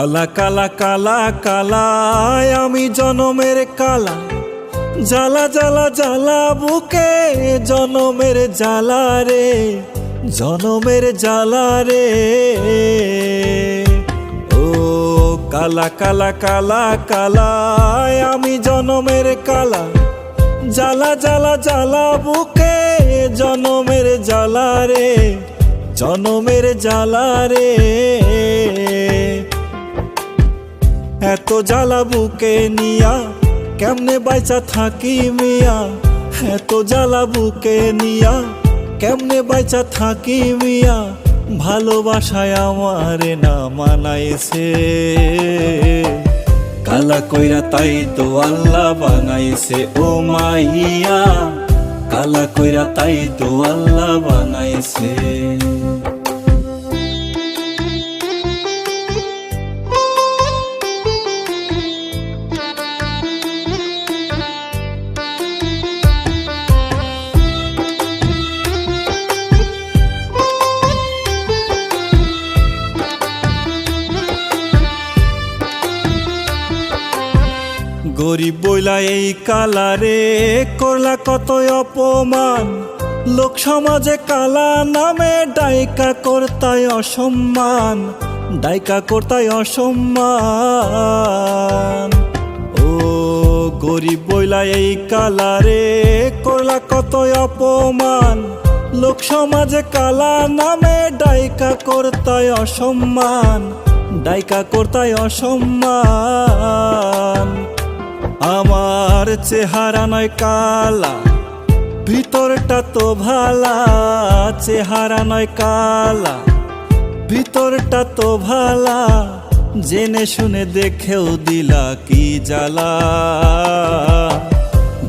কালা কালা কালা, কালায় আমি জনমের কালা। জ্বালা জ্বালা জ্বালা বুকে, জনমের জ্বালা রে, জনমের জ্বালা রে। ও কালা কালা কালা, কালায় আমি জনমের কালা। জ্বালা জ্বালা জ্বালা বুকে, জনমের জ্বালা রে, জনমের জ্বালা রে। এত জ্বালা বুকে নিয়া, কেমনে বাইচা থাকি মিয়া? এত জ্বালা বুকে নিয়া, কেমনে বাইচা থাকি মিয়া? ভালোবাসায় আমার না মানাইছে। কালা কইরা তাই তো আল্লাহ বানাইছে, ও মাইয়া। কালা কইরা তাই তো আল্লাহ বানাইছে। গরিব বইলা এই কালারে, করলা কত অপমান। লোক সমাজে কালা নামে ডাইকা কর্তায় অসম্মান, ডাইকা কর্তায় অসম্মান। ও গরিব বইলা এই কালারে, করলা কত অপমান। লোক সমাজে কালা নামে ডাইকা কর্তায় অসম্মান, ডাইকা কর্তায় অসম্মান। আমার চেহারা নয় কালা, ভিতরটা তো ভালা, চেহারা নয় কালা, ভিতরটা তো ভালা, জেনে শুনে দেখেও দিলা কি জ্বালা।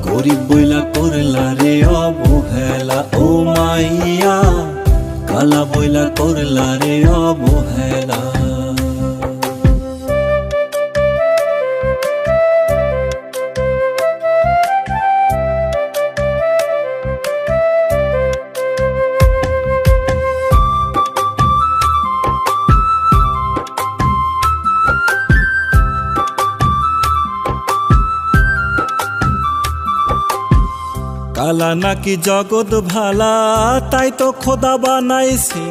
গরিব বইলা করলা রে অবহেলা, ও মাইয়া, কালা বইলা করলা রে অবহেলা। কালা নাকি জগৎ ভালা? তাই তো খোদা বানাইছে।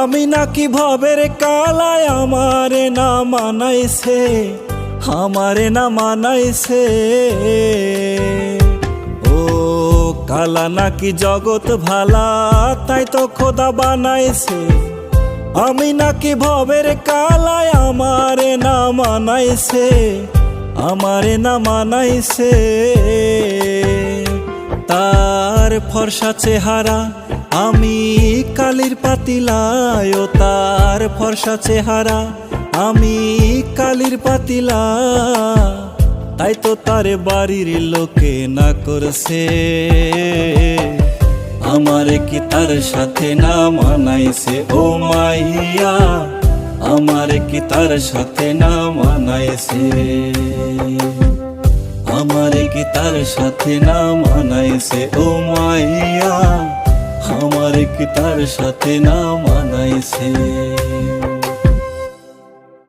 আমি নাকি ভবের কালায় আমারে না মানাইছে, আমারে না মানাইছে। ও, কালা নাকি জগৎ ভালা? তাই তো খোদা বানাইছে। আমি নাকি ভবের কালায় আমারে না মানাইছে, আমারে না মানাইছে। তার ফর্সা চেহারা, আমি কালির পাতিলায় তার ফর্সা চেহারা, আমি কালির পাতিলা। তাই তো তার বাড়ির লোকে না করছে। আমার কি তার সাথে না মানাইছে? ও মাইয়া, আমারে কি তার সাথে না মানাইছে? আমারে কি তার সাথে না মানাইছে ও মাইয়া আমার কি তার সাথে না মানাইছে